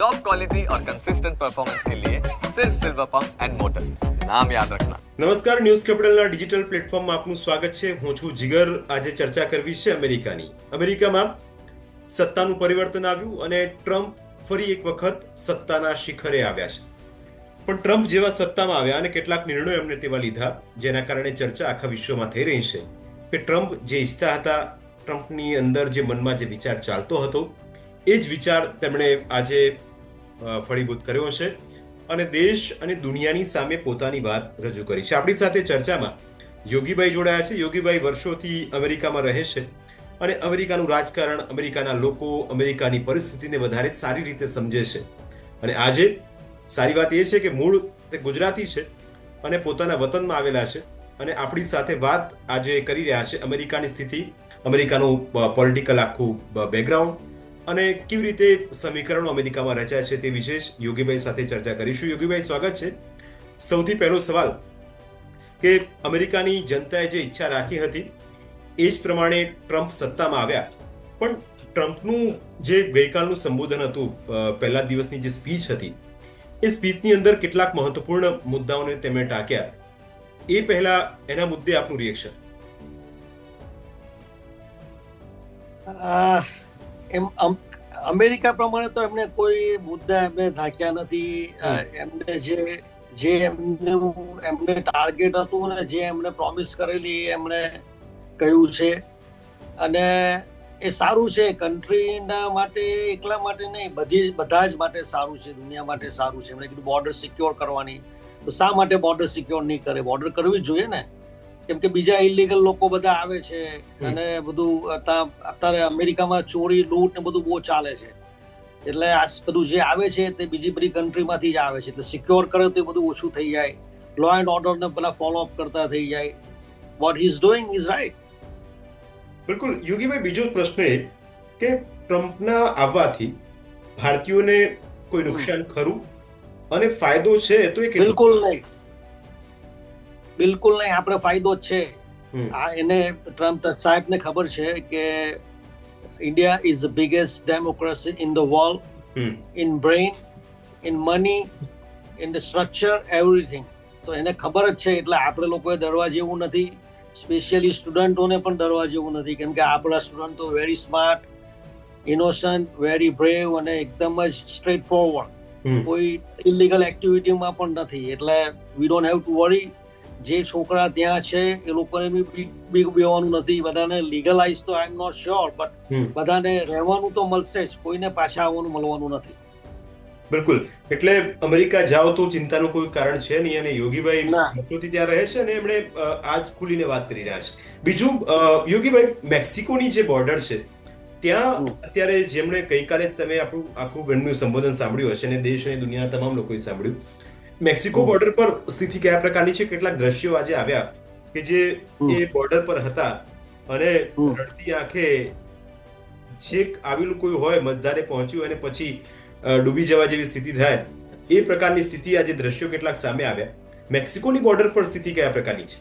Top quality और consistent performance के लिए सिर्फ सिल्वर पंप एंड मोटर्स नाम याद रखना નમસ્કાર ન્યૂઝ કેપિટલના ડિજિટલ પ્લેટફોર્મમાં આપનું સ્વાગત છે હું છું જીગર આજે ચર્ચા કરવી છે અમેરિકાની અમેરિકામાં સત્તાનું પરિવર્તન આવ્યું અને ટ્રમ્પ ફરી એક વખત સત્તાના શિખરે આવ્યા છે પણ ટ્રમ્પ જેવા સત્તામાં આવ્યા અને કેટલાક નિર્ણયો એમને તેવા લીધા જેના કારણે ચર્ચા આખા વિશ્વમાં થઈ રહી છે કે ટ્રમ્પ જે ઈચ્છતા હતા ટ્રમ્પની અંદર જે મનમાં જે વિચાર ચાલતો હતો એ જ વિચાર તેમણે આજે ફળીભૂત કર્યો છે અને દેશ અને દુનિયાની સામે પોતાની વાત રજૂ કરી છે. આપણી સાથે ચર્ચામાં યોગીભાઈ જોડાયા છે. યોગીભાઈ વર્ષોથી અમેરિકામાં રહે છે અને અમેરિકાનું રાજકારણ અમેરિકાના લોકો અમેરિકાની પરિસ્થિતિને વધારે સારી રીતે સમજે છે. અને આજે સારી વાત એ છે કે મૂળ તે ગુજરાતી છે અને પોતાના વતનમાં આવેલા છે અને આપણી સાથે વાત આજે કરી રહ્યા છે. અમેરિકાની સ્થિતિ, અમેરિકાનું પોલિટિકલ આખું બેકગ્રાઉન્ડ અને કેવી રીતે સમીકરણો અમેરિકામાં રચાય છે તે વિશેષ યોગીભાઈ સાથે ચર્ચા કરીશું. યોગીભાઈ, સ્વાગત છે. સૌથી પહેલો સવાલ કે અમેરિકાની જનતાએ જે ઈચ્છા રાખી હતી, એ જ પ્રમાણે ટ્રમ્પ સત્તામાં આવ્યા. પણ ટ્રમ્પનું જે ગઈકાલનું સંબોધન હતું પહેલા દિવસની જે સ્પીચ હતી, એ સ્પીચની અંદર કેટલાક મહત્વપૂર્ણ મુદ્દાઓને તેમણે ટાંક્યા. એ પહેલા એના મુદ્દે આપનું રિએક્શન એમ અમ- અમેરિકા પ્રમાણે તો એમને કોઈ મુદ્દા એમને ઢાંક્યા નથી. એમને જે જે એમનું એમને ટાર્ગેટ હતું ને જે એમને પ્રોમિસ કરેલી એમણે કહ્યું છે. અને એ સારું છે કન્ટ્રીના માટે એકલા માટે નહીં બધી જ- બધા જ માટે સારું છે દુનિયા માટે સારું છે. એમણે કીધું બોર્ડર સિક્યોર કરવાની. તો શા માટે બોર્ડર સિક્યોર નહીં કરે? બોર્ડર કરવી જોઈએ ને. કેમ કે બીજા ઇલીગલ લોકો બધા આવે છે અને બધું અત્યાર- અમેરિકામાં ચોરી લૂંટ ને બધું બહુ ચાલે છે. એટલે આ બધું જે આવે છે તે બીજી બધી કન્ટ્રીમાંથી જ આવે છે. એટલે સિક્યોર કરે તો એ બધું ઓછું થઈ જાય. લો એન્ડ ઓર્ડર ને પેલા ફોલો અપ કરતા થઈ જાય. What he is doing is right બિલકુલ. યોગીભાઈ બીજો પ્રશ્ન એ કે ટ્રમ્પના આવવાથી ભારતીયોને કોઈ નુકસાન ખરું? અને ફાયદો છે તો એ બિલકુલ નહીં. બિલકુલ નહીં આપણે ફાયદો જ છે. આ એને ટ્રમ્પ સાહેબને ખબર છે કે India is the biggest democracy in the world. In brain in money in the structure everything. તો એને ખબર જ છે એટલે આપણે લોકોએ ડરવા જેવું નથી. સ્પેશિયલી સ્ટુડન્ટોને પણ ડરવા જેવું નથી કેમ કે આપણા સ્ટુડન્ટો very smart innocent very brave અને એકદમ જ સ્ટ્રેટ ફોરવર્ડ. કોઈ ઇલીગલ એક્ટિવિટીમાં પણ નથી એટલે we don't have to worry જે છોકરા ત્યાં છે એ લોકોને બી બીક બેવાનું નથી. બધાને લીગલાઇઝ તો I am not sure but બધાને રહેવાનું તો મળશે જ. કોઈને પાછા આવવાનું મળવાનું નથી. બિલકુલ. એટલે અમેરિકા જાઓ તો ચિંતાનું કોઈ કારણ છે નહીં અને યોગીભાઈ. વર્ષોથી ત્યાં રહે છે અને એમણે આજ ખુલીને વાત કરી રહ્યા છે. બીજું યોગીભાઈ મેક્સિકોની જે બોર્ડર છે ત્યાં અત્યારે જેમણે ગઈકાલે તમે આપણું આખું ગણનું સંબોધન સાંભળ્યું હશે અને દેશ અને દુનિયાના તમામ લોકોએ સાંભળ્યું. મેક્સિકો બોર્ડર પર સ્થિતિ કયા પ્રકારની છે? કેટલાક દ્રશ્યો આજે આવ્યા કે જે એ બોર્ડર પર હતા અને રડતી આંખે છેક આવેલું કોઈ હોય મતદારે પહોંચ્યું અને પછી ડૂબી જવા જેવી સ્થિતિ થાય. એ પ્રકારની સ્થિતિ આજે દ્રશ્યો કેટલાક સામે આવ્યા. મેક્સિકોની બોર્ડર પર સ્થિતિ કયા પ્રકારની છે?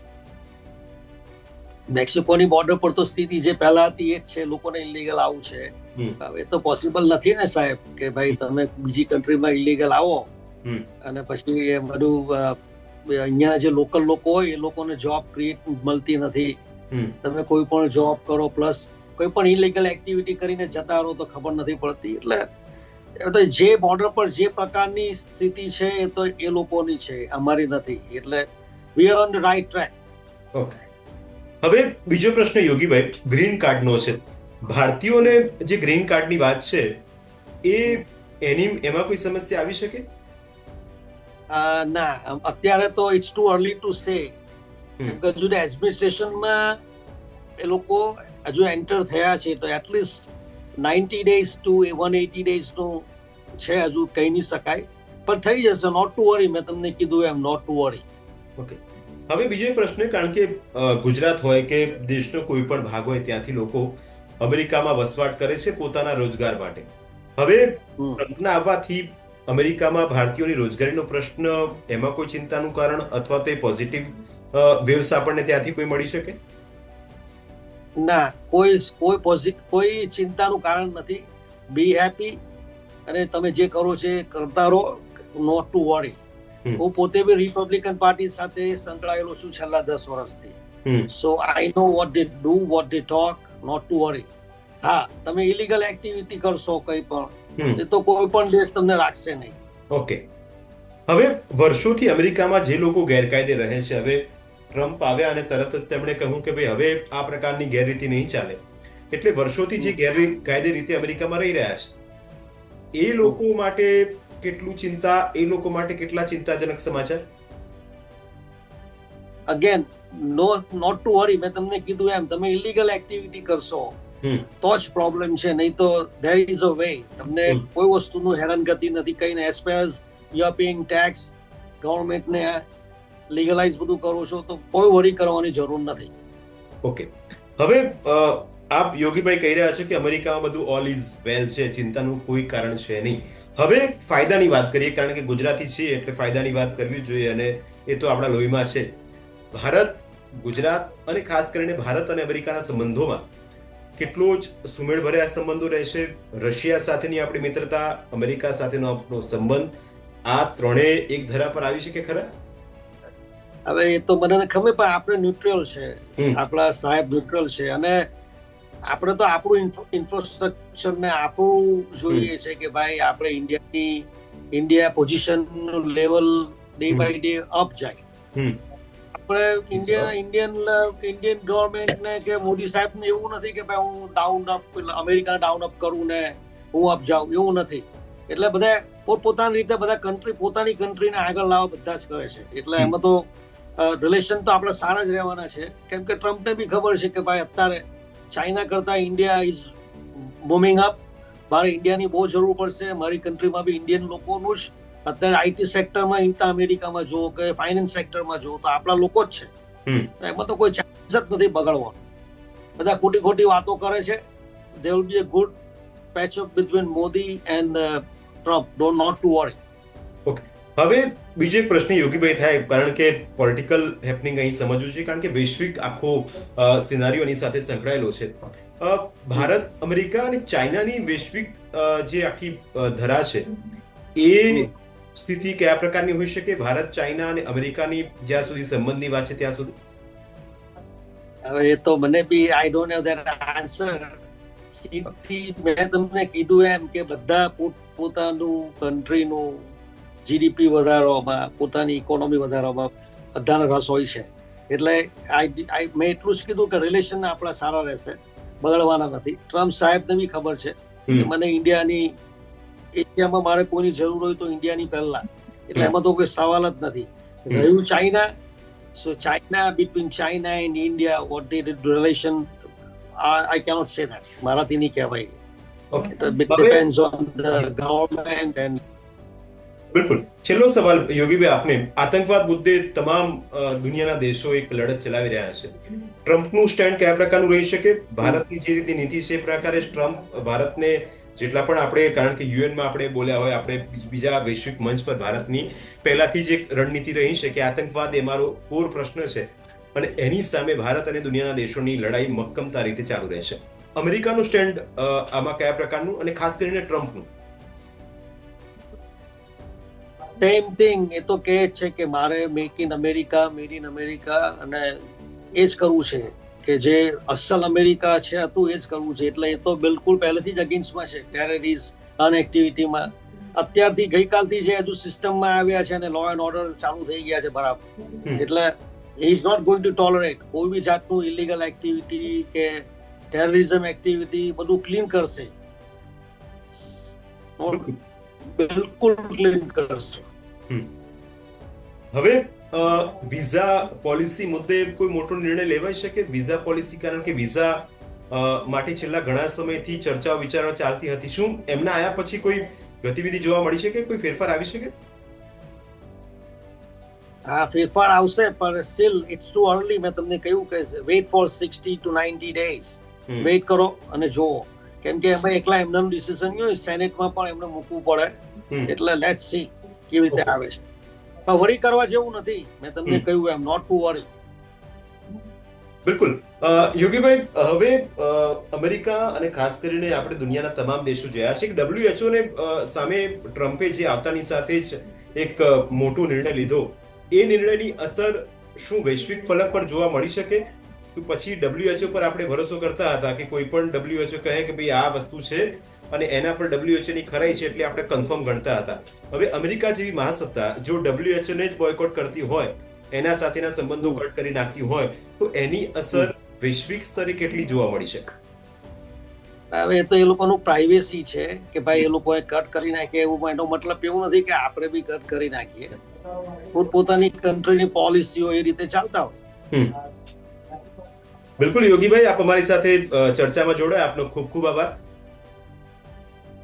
મેક્સિકોની બોર્ડર પર તો સ્થિતિ જે પહેલા હતી એ જ છે. લોકોને ઇલીગલ આવું છે. હવે તો પોસિબલ નથી ને સાહેબ કે ભાઈ તમે બીજી કન્ટ્રીમાં ઇલીગલ આવો. અને પછી એ બધું અહીંયા જે લોકલ લોકો હોય એ લોકોને જોબ ક્રિએટ મળતી નથી. તમે કોઈ પણ જોબ કરો પ્લસ કોઈ પણ ઇલીગલ એક્ટિવિટી કરીને જતા રહો તો ખબર નથી પડતી. એટલે તો જે બોર્ડર પર જે પ્રકારની સ્થિતિ છે એ તો એ લોકોની છે અમારી નથી. એટલે we are on the right track okay હવે બીજો પ્રશ્ન યોગીભાઈ ગ્રીન કાર્ડનો છે. ભારતીયોને જે ગ્રીન કાર્ડની વાત છે એ એની એમાં કોઈ સમસ્યા આવી શકે? ના અત્યારે તો it's two early to say. હજુ એડમિનિસ્ટ્રેશનમાં એ લોકો હજુ એન્ટર થયા છે તો at least ninety days to A one eighty ડેઝનું છે હજુ કહી નહીં શકાય. પણ થઈ જશે નોટ ટુ વરી મેં તમને કીધું એમ નોટ ટુ વરી ઓકે હવે બીજો એક પ્રશ્ન કારણ કે ગુજરાત હોય કે દેશનો કોઈ પણ ભાગ હોય ત્યાંથી લોકો અમેરિકામાં વસવાટ કરે છે પોતાના રોજગાર માટે. હવે. ટ્રમ્પના આવવાથી અમેરિકામાં ભારતીયોની રોજગારીનો પ્રશ્ન એમાં કોઈ ચિંતાનું કારણ અથવા તો એ પોઝિટિવ વેવ્સ આપણને ત્યાંથી કોઈ મળી શકે? ના કોઈ કોઈ પોઝિટિવ કોઈ ચિંતાનું કારણ નથી. બી હેપી અને તમે જે કરો છે એ કરતા રહો નોટ ટુ વરી. હું પોતે બી રિપબ્લિકન પાર્ટી સાથે સંકળાયેલો છું છેલ્લા દસ વર્ષથી. So I know what they do what they talk not to worry હા. તમે ઇલીગલ એક્ટિવિટી કરશો કંઈ પણ એ તો કોઈ પણ દેશ તમને રાખશે નહીં. ઓકે. હવે વર્ષોથી અમેરિકામાં જે લોકો ગેરકાયદે રહે છે હવે ટ્રમ્પ આવ્યા અને તરત જ તેમણે કહ્યું કે ભાઈ હવે આ પ્રકારની ગેરરીતિ નહીં ચાલે. એટલે વર્ષોથી જે ગેરકાયદે રીતે અમેરિકામાં રહી રહ્યા છે એ લોકો માટે કેટલું ચિંતા એ લોકો માટે કેટલા ચિંતાજનક સમાચાર? Again no not to worry મેં તમને કીધું એમ તમે ઇલીગલ એક્ટિવિટી કરશો. તો જ પ્રોબ્લેમ છે. નહીં તો ધેર ઇઝ અ વે તમને કોઈ વસ્તુનું હેરાનગતિ નથી. કહીને as far as you are paying tax ગવર્મેન્ટને legalise બધું કરો છો તો કોઈ વરી કરવાની જરૂર નથી. ઓકે હવે આપ યોગીભાઈ કહી રહ્યા છો કે અમેરિકામાં બધું ઓલ ઇઝ વેલ છે. ચિંતાનું કોઈ કારણ છે નહીં. હવે ફાયદાની વાત કરીએ કારણ કે ગુજરાતી છે એટલે ફાયદાની વાત કરવી જોઈએ અને એ તો આપણા લોહીમાં છે. ભારત ગુજરાત અને ખાસ કરીને ભારત અને અમેરિકાના સંબંધોમાં કેટલો જ સુમેળભર્યા સંબંધો રહેશે? રશિયા સાથેની આપણી મિત્રતા અમેરિકા સાથેનો આપણો સંબંધ આ ત્રણેય એક ધરા પર આવી શકે ખરા? હવે એ તો મને ખબર પણ આપણે ન્યુટ્રલ છે. આપણા સાહેબ ન્યુટ્રલ છે. અને આપણે તો આપણું ઇન્ફ્રાસ્ટ્રક્ચર ને આપણું જોઈએ છે કે ભાઈ આપણે ઇન્ડિયાની India position level day by day up જાય. આપણે ઇન્ડિયન ઇન્ડિયન ઇન્ડિયન ગવર્મેન્ટ ને કે મોદી સાહેબ ને એવું નથી કે ભાઈ હું down up America down up કરું ને હું અપ જાઉં એવું નથી. એટલે બધા પોતપોતાની રીતે બધા કન્ટ્રી પોતાની કન્ટ્રીને આગળ લાવવા બધા જ કરે છે. એટલે એમાં તો રિલેશન તો આપણે સારા જ રહેવાના છે. કેમ કે ટ્રમ્પને બી ખબર છે કે ભાઈ અત્યારે ચાઇના કરતા ઇન્ડિયા ઇઝ બુમિંગ અપ મારે ઇન્ડિયાની બહુ જરૂર પડશે. મારી કન્ટ્રીમાં બી ઇન્ડિયન લોકોનું જ અત્યારે આઈટી સેક્ટરમાં ઇન્ટા અમેરિકામાં જુઓ કે ફાઇનાન્સ સેક્ટરમાં જુઓ તો આપણા લોકો જ છે. એમાં તો કોઈ ચાન્સ જ નથી બગાડવાનો. બધા ખોટી ખોટી વાતો કરે છે. They will be a good patch up between Modi and Trump don't not to worry હવે બીજો એક પ્રશ્ન યોગીભાઈ થાય કારણ કે પોલિટિકલ હેપનિંગ અહીં સમજવું છે કારણ કે વૈશ્વિક આખો સિનારીઓ એની સાથે સંકળાયેલો છે. ભારત અમેરિકા અને ચાઇનાની વૈશ્વિક જે આખી ધરા છે એ સ્થિતિ કયા પ્રકારની હોઈ શકે? ભારત ચાઇના અને અમેરિકાની જ્યાં સુધી સંબંધની વાત છે ત્યાં સુધી? હવે એ તો મને બી I don't have that answer સીધી મેં તમને કીધું એમ કે બધા પોત પોતાનું કન્ટ્રીનું જીડીપી વધારવામાં પોતાની ઇકોનોમી વધારવામાં બધાનો રસ હોય છે. એટલે આઈ આઈ મેં એટલું જ કીધું કે રિલેશન આપણા સારા રહેશે. બગડવાના નથી. ટ્રમ્પ સાહેબને બી ખબર છે કે મને ઇન્ડિયાની એશિયામાં મારે કોઈની જરૂર હોય તો ઇન્ડિયાની પહેલા. એટલે હમ. એમાં તો કોઈ સવાલ જ નથી. હમ. રહ્યું China so China between China and India what it relation I cannot say that મારાથી નહીં કહેવાય. ઓકે ઇટ હવે- depends on the government and બિલકુલ. છેલ્લો સવાલ યોગીભાઈ આપને. આતંકવાદ મુદ્દે તમામ અ, દુનિયાના દેશો એક લડત ચલાવી રહ્યા છે. ટ્રમ્પનું સ્ટેન્ડ કયા પ્રકારનું રહી શકે? ભારતની જે રીતે નીતિ છે એ પ્રકારે જ ટ્રમ્પ ભારતને જેટલા પણ આપણે, કારણ કે યુએનમાં આપણે બોલ્યા હોય, આપણે બીજા વૈશ્વિક મંચ પર ભારતની, પહેલાથી જ એક રણનીતિ રહી છે કે આતંકવાદ એ મારો કોર પ્રશ્ન છે. અને એની સામે ભારત અને દુનિયાના દેશોની લડાઈ મક્કમતા રીતે ચાલુ રહેશે. અમેરિકાનું સ્ટેન્ડ આમાં કયા પ્રકારનું અને ખાસ કરીને ટ્રમ્પનું? સેમ થિંગ એ તો કહે છે કે મારે make in America made in America અને એ જ કરવું છે. કે જે અસલ અમેરિકા છે હતું એ જ કરવું છે. એટલે એ તો બિલકુલ પહેલેથી જ અગેન્સ્ટમાં છે ટેરરિસ્ટ અનએક્ટિવિટીમાં અત્યારથી ગઈકાલથી જે હજુ સિસ્ટમમાં આવ્યા છે અને લો એન્ડ ઓર્ડર ચાલુ થઈ ગયા છે બરાબર. એટલે is not going to tolerate કોઈ બી જાતનું ઇલીગલ એક્ટિવિટી કે ટેરરિઝમ એક્ટિવિટી બધું ક્લીન કરશે. બિલકુલ. ક્લીન કરશે. હવે વિઝા પોલિસી મુદ્દે કોઈ મોટો નિર્ણય લેવાઈ શકે વિઝા પોલિસી કારણ કે વિઝા માટે છેલ્લા ઘણા સમયથી ચર્ચાઓ વિચારણા ચાલતી હતી શું? એમના આયા પછી કોઈ ગતિવિધિ જોવા મળી શકે કોઈ ફેરફાર આવી શકે? હા ફેરફાર આવશે પણ સ્ટીલ ઇટ્સ ટુ અર્લી મેં તમને કહ્યું કે wait for sixty to ninety days. Wait કરો અને જુઓ. કેમ કે એમાં એકલા એમનું ડિસિઝન નહીં હોય સેનેટમાં પણ એમને મૂકવું પડે. એટલે લેટ સી કેવી રીતે આવે છે. વરી કરવા જેવું નથી. મેં તમને કહ્યું એમ નોટ ટુ વરી બિલકુલ. યોગીભાઈ હવે અમેરિકા અને ખાસ કરીને આપણે દુનિયાના તમામ દેશો જોયા છે કે ડબ્લ્યુએચઓ ને સામે ટ્રમ્પે જે આવતાની સાથે જ એક મોટો નિર્ણય લીધો. એ નિર્ણયની અસર શું વૈશ્વિક ફલક પર જોવા મળી શકે? તો પછી ડબ્લ્યુએચઓ પર આપણે ભરોસો કરતા હતા કે કોઈ પણ ડબ્લ્યુએચઓ કહે કે ભાઈ આ વસ્તુ છે અને એના પર ડબ્લ્યુએચઓની ખરાઈ છે એટલે આપણે કન્ફર્મ ગણતા હતા. હવે અમેરિકા જેવી મહાસત્તા જો ડબ્લ્યુએચઓને જ બોયકોટ કરતી હોય એના સાથેના સંબંધો કટ કરી નાખતી હોય તો એની અસર વૈશ્વિક સ્તરે કેટલી જોવા મળી છે? હવે એ તો એ લોકોનું પ્રાઇવેસી છે કે ભાઈ એ લોકોએ કટ કરી નાખે એવું એનો મતલબ એવું નથી કે આપણે બી કટ કરી નાખીએ. પોતપોતાની કન્ટ્રીની પોલિસીઓ એ રીતે ચાલતા હોય. બિલકુલ યોગીભાઈ આપ અમારી સાથે ચર્ચામાં જોડાયા. આપનો ખૂબ ખૂબ આભાર.